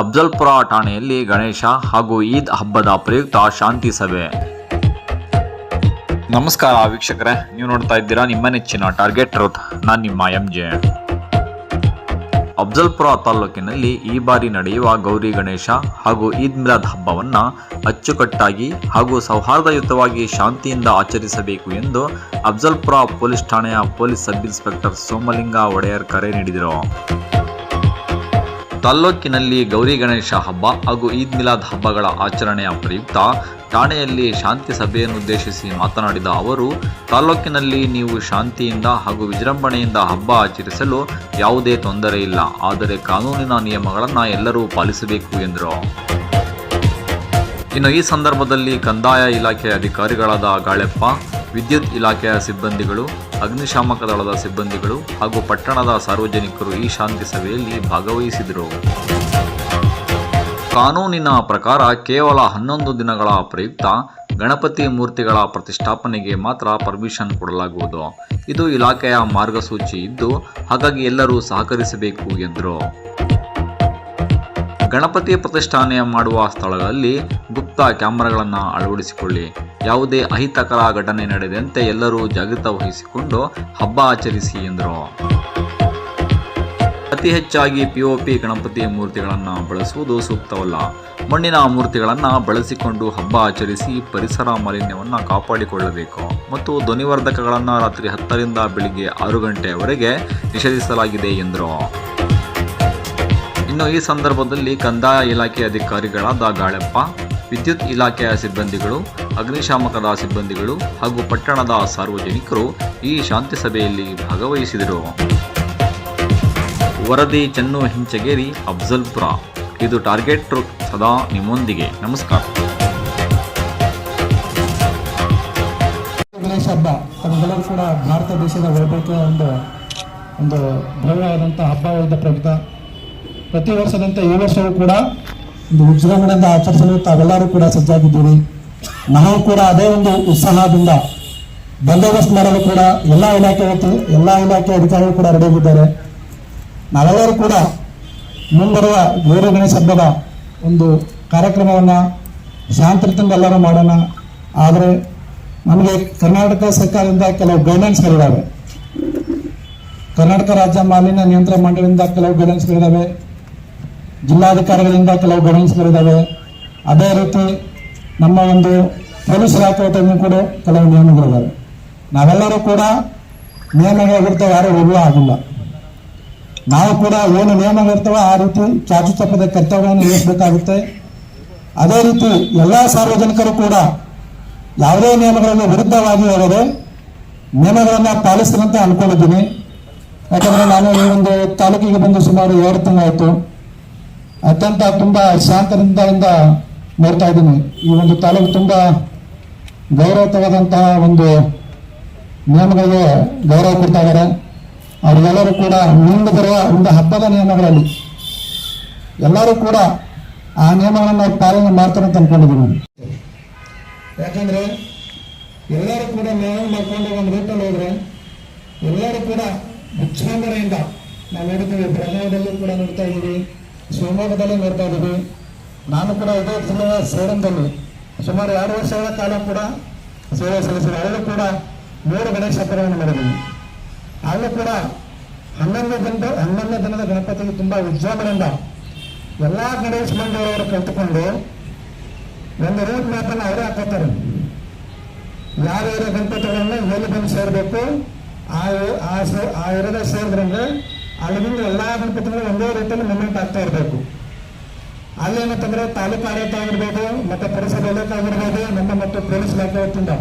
ಅಫ್ಜಲ್ಪುರ ಠಾಣೆಯಲ್ಲಿ ಗಣೇಶ ಹಾಗೂ ಈದ್ ಹಬ್ಬದ ಪ್ರಯುಕ್ತ ಶಾಂತಿ ಸಭೆ. ನಮಸ್ಕಾರ ವೀಕ್ಷಕರೇ, ನೀವು ನೋಡ್ತಾ ಇದ್ದೀರಾ ನಿಮ್ಮ ನೆಚ್ಚಿನ ಟಾರ್ಗೆಟ್ ಟ್ರೂತ್. ನಾನು ನಿಮ್ಮ ಎಂ ಜೆ ಅಫ್ಜಲ್ಪುರ ತಾಲೂಕಿನಲ್ಲಿ ಈ ಬಾರಿ ನಡೆಯುವ ಗೌರಿ ಗಣೇಶ ಹಾಗೂ ಈದ್ ಮಿಲಾದ್ ಹಬ್ಬವನ್ನು ಅಚ್ಚುಕಟ್ಟಾಗಿ ಹಾಗೂ ಸೌಹಾರ್ದಯುತವಾಗಿ ಶಾಂತಿಯಿಂದ ಆಚರಿಸಬೇಕು ಎಂದು ಅಫ್ಜಲ್ಪುರ ಪೊಲೀಸ್ ಠಾಣೆಯ police sub inspector Somalinga Odeyar ಕರೆ ನೀಡಿದರು. ತಾಲ್ಲೂಕಿನಲ್ಲಿ ಗೌರಿ ಗಣೇಶ ಹಬ್ಬ ಹಾಗೂ ಈದ್ ಮಿಲಾದ್ ಹಬ್ಬಗಳ ಆಚರಣೆಯ ಪ್ರಯುಕ್ತ ಠಾಣೆಯಲ್ಲಿ ಶಾಂತಿ ಸಭೆಯನ್ನು ಉದ್ದೇಶಿಸಿ ಮಾತನಾಡಿದ ಅವರು, ತಾಲ್ಲೂಕಿನಲ್ಲಿ ನೀವು ಶಾಂತಿಯಿಂದ ಹಾಗೂ ವಿಜೃಂಭಣೆಯಿಂದ ಹಬ್ಬ ಆಚರಿಸಲು ಯಾವುದೇ ತೊಂದರೆ ಇಲ್ಲ. ಆದರೆ ಕಾನೂನಿನ ನಿಯಮಗಳನ್ನು ಎಲ್ಲರೂ ಪಾಲಿಸಬೇಕು ಎಂದರು. ಇನ್ನು ಈ ಸಂದರ್ಭದಲ್ಲಿ ಕಂದಾಯ ಇಲಾಖೆಯ ಅಧಿಕಾರಿಗಳಾದ ಗಾಳೆಪ್ಪ, ವಿದ್ಯುತ್ ಇಲಾಖೆಯ ಸಿಬ್ಬಂದಿಗಳು, ಅಗ್ನಿಶಾಮಕ ದಳದ ಸಿಬ್ಬಂದಿಗಳು ಹಾಗೂ ಪಟ್ಟಣದ ಸಾರ್ವಜನಿಕರು ಈ ಶಾಂತಿ ಸಭೆಯಲ್ಲಿ ಭಾಗವಹಿಸಿದರು. ಕಾನೂನಿನ ಪ್ರಕಾರ ಕೇವಲ ಹನ್ನೊಂದು ದಿನಗಳ ಪ್ರಯುಕ್ತ ಗಣಪತಿ ಮೂರ್ತಿಗಳ ಪ್ರತಿಷ್ಠಾಪನೆಗೆ ಮಾತ್ರ ಪರ್ಮಿಷನ್ ಕೊಡಲಾಗುವುದು. ಇದು ಇಲಾಖೆಯ ಮಾರ್ಗಸೂಚಿ ಇದ್ದು, ಹಾಗಾಗಿ ಎಲ್ಲರೂ ಸಹಕರಿಸಬೇಕು ಎಂದರು. ಗಣಪತಿ ಪ್ರತಿಷ್ಠಾನ ಮಾಡುವ ಸ್ಥಳಗಳಲ್ಲಿ ಗುಪ್ತ ಕ್ಯಾಮೆರಾಗಳನ್ನು ಅಳವಡಿಸಿಕೊಳ್ಳಿ. ಯಾವುದೇ ಅಹಿತಕರ ಘಟನೆ ನಡೆದಂತೆ ಎಲ್ಲರೂ ಜಾಗೃತ ವಹಿಸಿಕೊಂಡು ಹಬ್ಬ ಆಚರಿಸಿ ಎಂದರು. ಅತಿ ಹೆಚ್ಚಾಗಿ ಪಿಒಪಿ ಗಣಪತಿ ಮೂರ್ತಿಗಳನ್ನು ಬಳಸುವುದು ಸೂಕ್ತವಲ್ಲ. ಮಣ್ಣಿನ ಮೂರ್ತಿಗಳನ್ನು ಬಳಸಿಕೊಂಡು ಹಬ್ಬ ಆಚರಿಸಿ ಪರಿಸರ ಮಾಲಿನ್ಯವನ್ನು ಕಾಪಾಡಿಕೊಳ್ಳಬೇಕು. ಮತ್ತು ಧ್ವನಿವರ್ಧಕಗಳನ್ನು ರಾತ್ರಿ ಹತ್ತರಿಂದ ಬೆಳಿಗ್ಗೆ ಆರು ಗಂಟೆಯವರೆಗೆ ನಿಷೇಧಿಸಲಾಗಿದೆ ಎಂದರು. ಇನ್ನು ಈ ಸಂದರ್ಭದಲ್ಲಿ ಕಂದಾಯ ಇಲಾಖೆ ಅಧಿಕಾರಿಗಳಾದ ಗಾಳೆಪ್ಪ, ವಿದ್ಯುತ್ ಇಲಾಖೆಯ ಸಿಬ್ಬಂದಿಗಳು, ಅಗ್ನಿಶಾಮಕದ ಸಿಬ್ಬಂದಿಗಳು ಹಾಗೂ ಪಟ್ಟಣದ ಸಾರ್ವಜನಿಕರು ಈ ಶಾಂತಿ ಸಭೆಯಲ್ಲಿ ಭಾಗವಹಿಸಿದರು. ವರದಿ ಚೆನ್ನು ಹಿಂಚಗೇರಿ ಅಫ್ಜಲ್ಪುರ. ಇದು ಟಾರ್ಗೆಟ್ ಟ್ರೂಪ್ ಸದಾ ನಿಮ್ಮೊಂದಿಗೆ. ನಮಸ್ಕಾರ. ಗಣೇಶ ಹಬ್ಬ, ತಮಗೆಲ್ಲರೂ ಕೂಡ ಭಾರತ ದೇಶದ ವೈಭವಕ್ಕೆ ಒಂದು ಒಂದು ಭವ್ಯವಾದಂಥ ಹಬ್ಬವಾದ ಪ್ರಯುಕ್ತ. ಪ್ರತಿ ವರ್ಷದಂತೆ ಈ ವರ್ಷವೂ ಕೂಡ ಒಂದು ವಿಜೃಂಭಣೆಯಿಂದ ಆಚರಿಸಲು ತಾವೆಲ್ಲರೂ ಕೂಡ ಸಜ್ಜಾಗಿದ್ದೀರಿ. ನಾವು ಕೂಡ ಅದೇ ಒಂದು ಉತ್ಸಾಹದಿಂದ ಬಂದೋಬಸ್ತ್ ಮಾಡಲು ಕೂಡ ಎಲ್ಲ ಇಲಾಖೆ ಎಲ್ಲ ಇಲಾಖೆ ಅಧಿಕಾರಿಗಳು ಕೂಡ ರೆಡಿಯಾಗಿದ್ದಾರೆ ನಾವೆಲ್ಲರೂ ಕೂಡ ಮುಂಬರುವ ಗೌರಿ ಗಣೇಶ ಹಬ್ಬದ ಒಂದು ಕಾರ್ಯಕ್ರಮವನ್ನು ಶಾಂತಿಯುತದಿಂದ ಎಲ್ಲರೂ ಮಾಡೋಣ. ಆದರೆ ನಮಗೆ ಕರ್ನಾಟಕ ಸರ್ಕಾರದಿಂದ ಕೆಲವು ಗೈಡ್ಲೈನ್ಸ್ಗಳಿದ್ದಾವೆ ಕರ್ನಾಟಕ ರಾಜ್ಯ ಮಾಲಿನ್ಯ ನಿಯಂತ್ರಣ ಮಂಡಳಿಯಿಂದ ಕೆಲವು ಗೈಡ್ಲೈನ್ಸ್ಗಳಿದ್ದಾವೆ ಜಿಲ್ಲಾಧಿಕಾರಿಗಳಿಂದ ಕೆಲವು ಗೈಡ್ಲೈನ್ಸ್ಗಳಿದ್ದಾವೆ ಅದೇ ರೀತಿ ನಮ್ಮ ಒಂದು ಪೊಲೀಸ್ ಇಲಾಖೆಯಲ್ಲಿ ಕೂಡ ಕೆಲವು ನಿಯಮಗಳಿದ್ದಾವೆ ನಾವೆಲ್ಲರೂ ಕೂಡ ನಿಯಮಗಳ ವಿರುದ್ಧ ಯಾರೂ ಹೋಗುವ ಆಗಿಲ್ಲ ನಾವು ಕೂಡ ಏನು ನಿಯಮಗಳಿರ್ತವೆ ಆ ರೀತಿ ಚಾಚು ತಪ್ಪದ ಕರ್ತವ್ಯವನ್ನು ನಿರ್ವಹಿಸಬೇಕಾಗುತ್ತೆ ಅದೇ ರೀತಿ ಎಲ್ಲ ಸಾರ್ವಜನಿಕರು ಕೂಡ ಯಾವುದೇ ನಿಯಮಗಳನ್ನು ವಿರುದ್ಧವಾಗಿ ಹೋಗದೆ ನಿಯಮಗಳನ್ನು ಪಾಲಿಸ್ತೀರಂತ ಅನ್ಕೊಂಡಿದ್ದೀನಿ ಯಾಕಂದ್ರೆ ನಾನು ಈ ಒಂದು ತಾಲೂಕಿಗೆ ಬಂದು ಸುಮಾರು ಎರಡು ತಿಂಗಳಾಯಿತು. ಅತ್ಯಂತ ತುಂಬಾ ಶಾಂತದಿಂದ ನೋಡ್ತಾ ಇದ್ದೀನಿ. ಈ ಒಂದು ತಾಲೂಕು ತುಂಬಾ ಗೌರವತವಾದಂತಹ ಒಂದು ನಿಯಮಗಳಿಗೆ ಗೌರವ ಕೊಡ್ತಾ ಇದ್ದಾರೆ. ಅವರಿಗೆಲ್ಲರೂ ಕೂಡ ಮುಂದೆ ಬರುವ ಒಂದು ಹಬ್ಬದ ನಿಯಮಗಳಲ್ಲಿ ಎಲ್ಲರೂ ಕೂಡ ಆ ನಿಯಮಗಳನ್ನು ಪಾಲನೆ ಮಾಡ್ತಾರೆ ಅಂತ ಅನ್ಕೊಂಡಿದ್ದೀನಿ. ಯಾಕಂದ್ರೆ ಎಲ್ಲರೂ ಕೂಡ ನಾವು ಮಾಡ್ಕೊಂಡು ಒಂದು ರೂಟಲ್ಲಿ ಹೋದ್ರೆ ಎಲ್ಲರೂ ಕೂಡ ವಿಜೃಂಭಣೆಯಿಂದ ನಾವು ನೋಡ್ತೀವಿ ಕೂಡ ನೋಡ್ತಾ ಇದ್ದೀವಿ. ಶಿವಮೊಗ್ಗದಲ್ಲೂ ನೋಡ್ತಾ ಇದ್ದೀವಿ ನಾನು ಕೂಡ ಇದೇ ಜಿಲ್ಲೆಯ ಸೇರಂದಲ್ಲಿ ಸುಮಾರು ಎರಡು ವರ್ಷಗಳ ಕಾಲ ಕೂಡ ಸೇವೆ ಸಲ್ಲಿಸಿದೆ ಅಲ್ಲೂ ಕೂಡ ಮೂರು ಗಣೇಶ ಹಬ್ಬಗಳನ್ನು ಮಾಡಿದ್ದೀನಿ ಅಲ್ಲೂ ಕೂಡ ಹನ್ನೊಂದು ದಿನದ ಹನ್ನೊಂದು ದಿನದ ಗಣಪತಿಗೆ ತುಂಬಾ ವಿಜೃಂಭಣೆಯಿಂದ ಎಲ್ಲ ಗಣೇಶ ಮಂಡಳಿಯವರು ಕಲ್ತುಕೊಂಡು ಒಂದು ರೂಟ್ ಮ್ಯಾಪನ್ನು ಅವರೇ ಹಾಕೋತಾರೆ ಯಾವ್ಯಾವ ಗಣಪತಿಗಳನ್ನು ಎಲ್ಲಿ ಬಂದು ಸೇರಬೇಕು ಆ ಆ ಇರೋದೇ ಸೇರಿದ್ರಂದ್ರೆ ಅಲ್ಲಿಂದ ಎಲ್ಲಾ ಗಣಪತಿಗಳು ಒಂದೇ ರೀತಿಯಲ್ಲಿ ಮೂಮೆಂಟ್ ಆಗ್ತಾ ಇರಬೇಕು ಅಲ್ಲೇನಂತಂದ್ರೆ ತಾಲೂಕು ಆಡಳಿತ ಆಗಿರ್ಬೋದು ಮತ್ತೆ ಪರಿಸರ ಇಲಾಖೆ ಆಗಿರ್ಬೋದು ನಮ್ಮ ಮತ್ತು ಪೊಲೀಸ್ ಇಲಾಖೆ ವತಿಯಿಂದ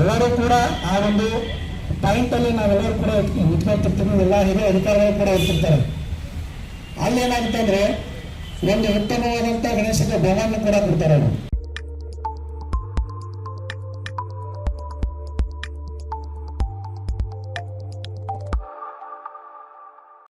ಎಲ್ಲರೂ ಕೂಡ ಆ ಒಂದು ಪಾಯಿಂಟ್ ಅಲ್ಲಿ ನಾವೆಲ್ಲರೂ ಕೂಡ ನಿಂತ್ಕೊಳ್ತಿರ್ತೀವಿ ಎಲ್ಲ ಹಿರಿಯ ಅಧಿಕಾರಿಗಳು ಕೂಡ ಇರ್ತಿರ್ತಾರೆ. ಅಲ್ಲೇನಾಗುತ್ತೆ ಅಂದ್ರೆ, ಒಂದು ಉತ್ತಮವಾದಂತ ಗಣೇಶಕ್ಕೆ ಬಹುಮಾನ ಕೂಡ ಕೊಡ್ತಾರೆ ಅವರು.